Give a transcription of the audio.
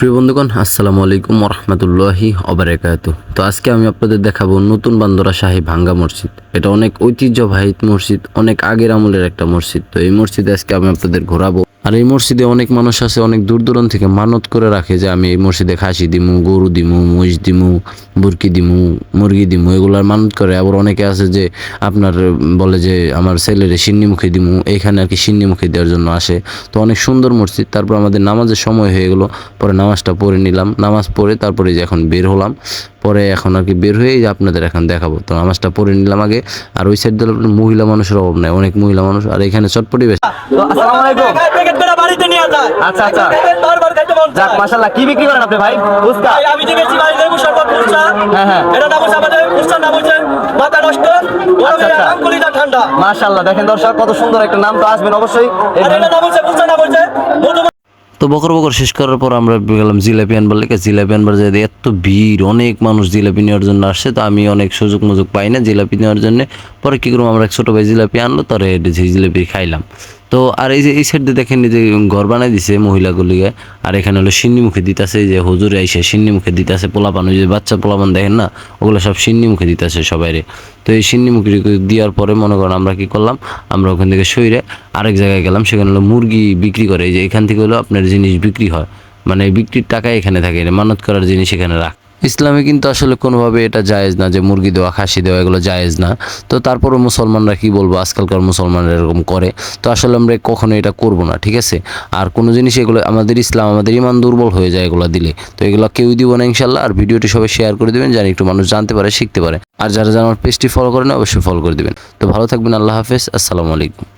প্রিয় বন্ধুগণ, আসসালামু আলাইকুম রহমতুল্লাহি অবরাকাত তো আজকে আমি আপনাদের দেখাবো নতুন বান্দরা শাহী ভাঙ্গা মসজিদ। এটা অনেক ঐতিহ্যবাহী মসজিদ, অনেক আগের আমলের একটা মসজিদ। তো এই মসজিদে আজকে আমি আপনাদের ঘোরাবো। আর এই মসজিদে অনেক মানুষ আছে, অনেক দূর দূরান্ত থেকে মানত করে রাখে যে আমি এই মসজিদে খাসি দিমু, গরু দিমু, মহিষ দিমু, বুরকি দিমু, মুরগি দিমু, এগুলার মানত করে। আবার অনেকে আছে যে আপনার বলে যে আমার ছেলের সিন্নিমুখী দিমু, এইখানে আর কি সিন্নিমুখী দেওয়ার জন্য আসে। তো অনেক সুন্দর মসজিদ। তারপর আমাদের নামাজের সময় হয়ে গেলো, পরে নামাজটা পড়ে নিলাম। নামাজ পড়ে তারপরে যে এখন বের হলাম। পরে এখন আর কি বের হয়ে আপনাদের এখন দেখাবো। তো নামাজটা পড়ে নিলাম আগে। আর ওই সাইড দিলে আপনার মহিলা মানুষের অভাব নাই অনেক মহিলা মানুষ। আর এখানে চটপটি বেশ। আচ্ছা, আচ্ছা। প্যাকেট বারবার খাইতে মন যাক মাশাআল্লাহ। কি বিক্রি করেন আপনি ভাই? ফুচকা। আমি যে বেশি ভাই লেবু শরবত ফুচকা। হ্যাঁ, হ্যাঁ। এটা নাম হচ্ছে আমাদের ফুচকার নাম হচ্ছে মাথা নষ্ট। গরমে আচ্ছা। ঠান্ডা। মাশাআল্লাহ। দেখেন দর্শক কত সুন্দর একটা নাম তো আসবেন অবশ্যই। এটা নাম হচ্ছে ফুচকা নাম হচ্ছে মধু তো বকর বকর শেষ করার পর আমরা গেলাম জিলাপি আনবার লেগে। জিলাপি আনবার যাই এত ভিড়, অনেক মানুষ জিলাপি নেওয়ার জন্য আসছে, তো আমি অনেক সুযোগ মুযোগ পাই না জিলাপি নেওয়ার জন্য। পরে কী করব, আমরা এক ছোটো ভাই জিলাপি আনলো, তারে সেই জিলাপি খাইলাম। তো আর এই যে, এই সাইড দেখেন যে ঘর বানাই দিছে মহিলাগুলিকে। আর এখানে হলো সিন্নি মুখে দিতেছে যে হুজুরে আইসে সিন্নি মুখে দিতেছে, পোলাপান, ওই যে বাচ্চা পোলাপান দেখেন না, ওগুলো সব সিন্নি মুখে দিতেছে সবাইরে। তো এই সিন্নি মুখে দেওয়ার পরে মনে করেন আমরা কি করলাম, আমরা ওখান থেকে সইরে আরেক জায়গায় গেলাম, সেখানে হলো মুরগি বিক্রি করে, এই যে এখান থেকে হলো আপনার জিনিস বিক্রি হয়। মানে বিক্রির টাকা এখানে থাকে মানত করার জিনিস এখানে রাখ। ইসলামে কিন্তু আসলে কোনোভাবে এটা জায়েজ না যে মুরগি দেওয়া, খাসি দেওয়া, এগুলো জায়েজ না। তো তারপরও মুসলমানরা কি বলব? আজকালকার মুসলমানরা এরকম করে। তো আসলে আমরা কখনো এটা করব না, ঠিক আছে? আর কোনো জিনিস এগুলো, আমাদের ইসলাম, আমাদের ইমান দুর্বল হয়ে যায় এগুলো দিলে। তো এগুলো কেউ দিব না ইনশাল্লাহ। আর ভিডিওটি সবাই শেয়ার করে দেবেন জানি একটু মানুষ জানতে পারে, শিখতে পারে। আর যারা যারা আমার পেজটি ফলো করে না অবশ্যই ফলো করে দেবেন। তো ভালো থাকবেন, আল্লাহ হাফেজ। আসসালামু আলাইকুম।